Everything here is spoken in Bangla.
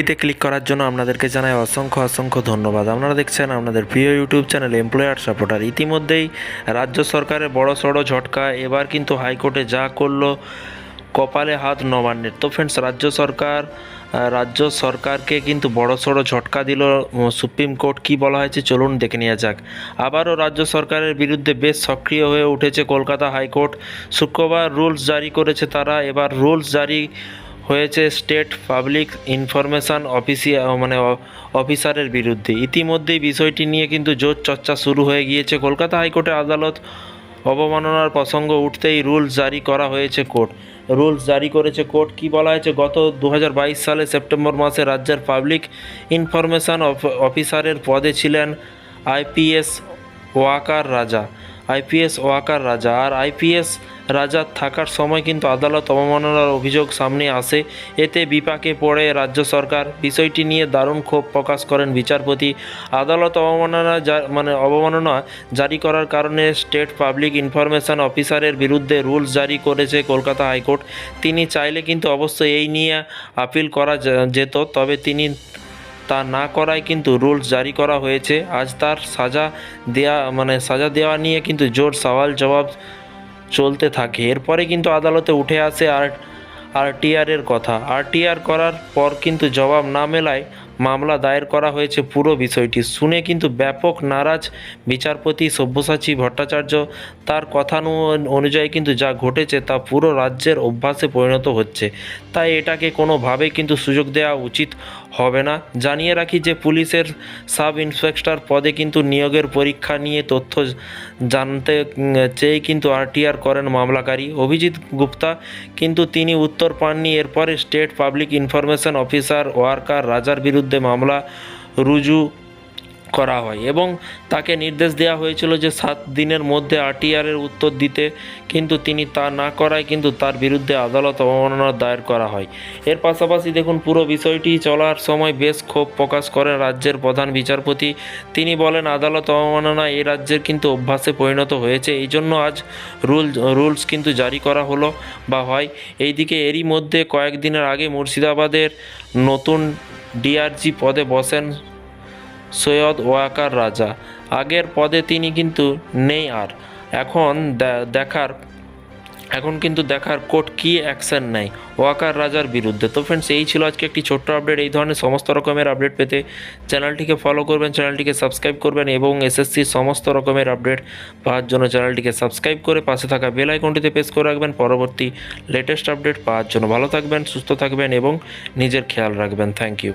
এতে ক্লিক করার জন্য আপনাদেরকে জানাই অসংখ্য অসংখ্য ধন্যবাদ। আপনারা দেখছেন আপনাদের প্রিয় ইউটিউব চ্যানেল এমপ্লয়ার সাপোর্টার ইতিমধ্যেই রাজ্য সরকারের বড় সড়ো ঝটকা, এবার কিন্তু হাইকোর্টে যা করল, কপালে হাত নবান্নের। তো ফ্রেন্ডস রাজ্য সরকার রাজ্য সরকারকে কিন্তু বড় সড়ো ঝটকা দিল সুপ্রিম কোর্ট কি বলা হয়েছে? চলুন দেখে নেওয়া যাক। আবারও রাজ্য সরকারের বিরুদ্ধে বেশ সক্রিয় হয়ে উঠেছে কলকাতা হাইকোর্ট। শুক্রবার রুলস জারি করেছে তারা। এবার রুলস জারি হয়েছে স্টেট পাবলিক ইনফরমেশন অফিসিয়া মানে অফিসারের বিরুদ্ধে। ইতিমধ্যেই বিষয়টি নিয়ে কিন্তু জোর চর্চা শুরু হয়ে গিয়েছে। কলকাতা হাইকোর্টের আদালত অবমাননার প্রসঙ্গ উঠতেই রুলস জারি করা হয়েছে কোর্ট। রুলস জারি করেছে কোর্ট। কি বলা হয়েছে? গত দুহাজার বাইশ সালে সেপ্টেম্বর মাসে রাজ্যের পাবলিক ইনফরমেশন অফিসারের পদে ছিলেন আইপিএস ওয়াকার রাজা। আইপিএস ওয়াকার রাজা। আর আইপিএস রাজা থাকার সময় কিন্তু আদালত অবমাননার অভিযোগ সামনে আসে। এতে বিপাকে পড়ে রাজ্য সরকার। বিষয়টি নিয়ে দারুণ ক্ষোভ প্রকাশ করেন বিচারপতি। আদালত অবমাননা মানে অবমাননা জারি করার কারণে স্টেট পাবলিক ইনফরমেশন অফিসারের বিরুদ্ধে রুলস জারি করেছে কলকাতা হাইকোর্ট। তিনি চাইলে কিন্তু অবশ্যই এই নিয়ে আপিল করা যেত, তবে তিনি তা না করায় কিন্তু রুলস জারি করা হয়েছে। আজ তার সাজা দেয়া মানে সাজা দেওয়া নিয়ে কিন্তু জোর সওয়াল জবাব চলতে থাকে। এরপরে কিন্তু আদালতে উঠে আসে আর, আরটিআরের কথা। আরটিআর করার পর কিন্তু জবাব না মেলায় মামলা দায়ের করা হয়েছে পুরো বিষয়টি। শুনে কিন্তু ব্যাপক নারাজ বিচারপতি সব্যসাচী ভট্টাচার্য। তার কথানু- অনুযায়ী কিন্তু যা ঘটেছে তা পুরো রাজ্যের অভ্যাসে পরিণত হচ্ছে। তাই এটাকে কোনোভাবেই কিন্তু সুযোগ দেওয়া উচিত হবে না। জানিয়ে রাখি যে পুলিশের সাব ইন্সপেক্টর পদে কিন্তু নিয়োগের পরীক্ষা নিয়ে তথ্য জানতে চেয়ে কিন্তু আরটিআর করেন মামলাকারী। অভিজিৎ গুপ্তা কিন্তু তিনি উত্তর পাননি। এরপরে state public information officer worker রাজার বিরুদ্ধে মামলা রুজু করা হয় এবং তাকে নির্দেশ দেওয়া হয়েছিল যে সাত দিনের মধ্যে আরটিআরের উত্তর দিতে, কিন্তু তিনি তা না করায় কিন্তু তার বিরুদ্ধে আদালত অবমাননা দায়ের করা হয়। এর পাশাপাশি দেখুন, পুরো বিষয়টি চলার সময় বেশ ক্ষোভ প্রকাশ করেন রাজ্যের প্রধান বিচারপতি। তিনি বলেন, আদালত অবমাননা এই রাজ্যের কিন্তু অভ্যাসে পরিণত হয়েছে। এই জন্য আজ রুল, রুলস কিন্তু জারি করা হলো বা হয়। এইদিকে এরই মধ্যে কয়েকদিনের আগে মুর্শিদাবাদের নতুন ডিআরজি পদে বসেন সৈয়দ ওয়াকার রাজা। আগের পদে তিনি কিন্তু নেই আর। এখন দেখার, এখন কিন্তু দেখার কোর্ট কী অ্যাকশন নেয় ওয়াকার রাজার বিরুদ্ধে। তো ফ্রেন্ডস এই ছিল আজকে একটি ছোট্ট আপডেট এই ধরনের সমস্ত রকমের আপডেট পেতে চ্যানেলটিকে ফলো করবেন চ্যানেলটিকে সাবস্ক্রাইব করবেন এবং এসএসসির সমস্ত রকমের আপডেট পাওয়ার জন্য চ্যানেলটিকে সাবস্ক্রাইব করে পাশে থাকা বেল আইকনটিতে প্রেস করে রাখবেন। পরবর্তী লেটেস্ট আপডেট পাওয়ার জন্য ভালো থাকবেন, সুস্থ থাকবেন এবং নিজের খেয়াল রাখবেন। Thank you